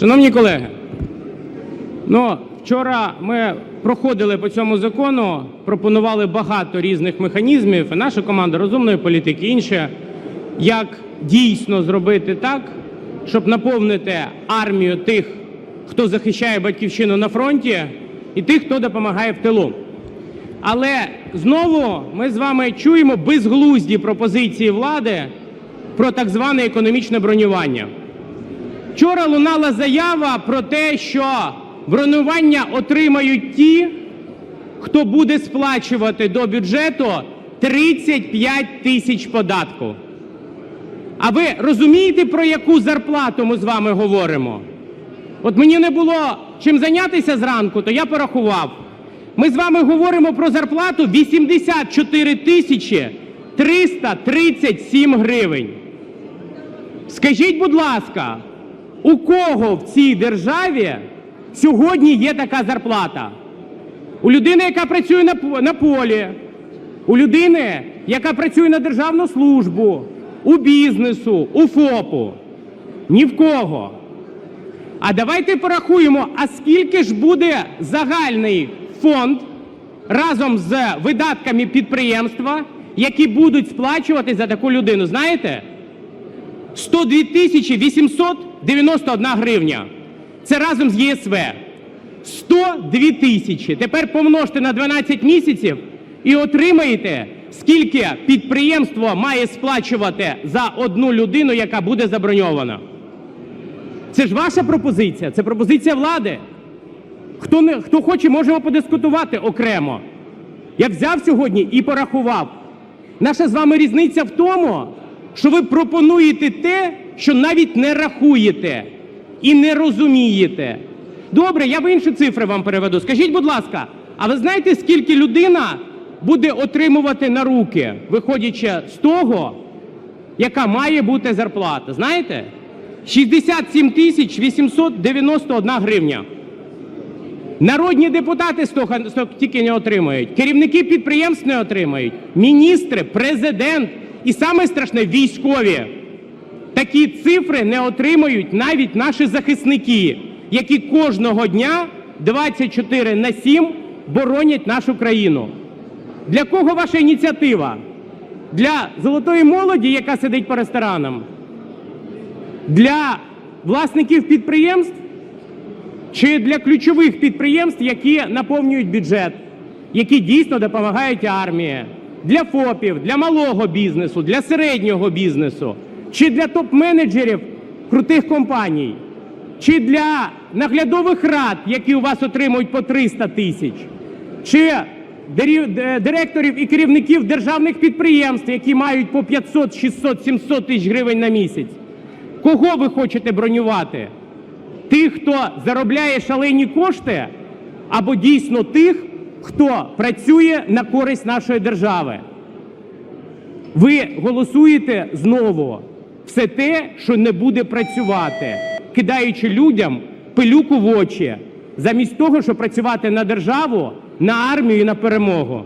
Шановні колеги, ну, вчора ми проходили по цьому закону, пропонували багато різних механізмів, і наша команда розумної політики, і інші, як дійсно зробити так, щоб наповнити армію тих, хто захищає батьківщину на фронті, і тих, хто допомагає в тилу. Але знову ми з вами чуємо безглузді пропозиції влади про так зване економічне бронювання. Вчора лунала заява про те, що бронювання отримають ті, хто буде сплачувати до бюджету 35 тисяч податку. А ви розумієте, про яку зарплату ми з вами говоримо? От мені не було чим зайнятися зранку, то я порахував. Ми з вами говоримо про зарплату 84 тисячі 337 гривень. Скажіть, будь ласка, у кого в цій державі сьогодні є така зарплата? У людини, яка працює на, на полі, у людини, яка працює на державну службу, у бізнесу, у ФОПу. Ні в кого. А давайте порахуємо, а скільки ж буде загальний фонд разом з видатками підприємства, які будуть сплачувати за таку людину. Знаєте? 102 тисячі 891 гривня. Це разом з ЄСВ. 102 тисячі. Тепер помножте на 12 місяців і отримаєте, скільки підприємство має сплачувати за одну людину, яка буде заброньована. Це ж ваша пропозиція, це пропозиція влади. Хто, не, хто хоче, можемо подискутувати окремо. Я взяв сьогодні і порахував. Наша з вами різниця в тому, що ви пропонуєте те, що навіть не рахуєте і не розумієте. Добре, я в інші цифри вам переведу. Скажіть, будь ласка, а ви знаєте, скільки людина буде отримувати на руки, виходячи з того, яка має бути зарплата? Знаєте? 67 тисяч 891 гривня. Народні депутати стільки не отримають, керівники підприємств не отримають, міністри, президент і саме страшне військові. Такі цифри не отримають навіть наші захисники, які кожного дня 24 на 7 боронять нашу країну. Для кого ваша ініціатива? Для золотої молоді, яка сидить по ресторанам? Для власників підприємств? Чи для ключових підприємств, які наповнюють бюджет, які дійсно допомагають армії, для ФОПів, для малого бізнесу, для середнього бізнесу, чи для топ-менеджерів крутих компаній, чи для наглядових рад, які у вас отримують по 300 тисяч, чи директорів і керівників державних підприємств, які мають по 500, 600, 700 тисяч гривень на місяць. Кого ви хочете бронювати? Тих, хто заробляє шалені кошти, або дійсно тих, хто працює на користь нашої держави. Ви голосуєте знову все те, що не буде працювати, кидаючи людям пилюку в очі, замість того, щоб працювати на державу, на армію і на перемогу.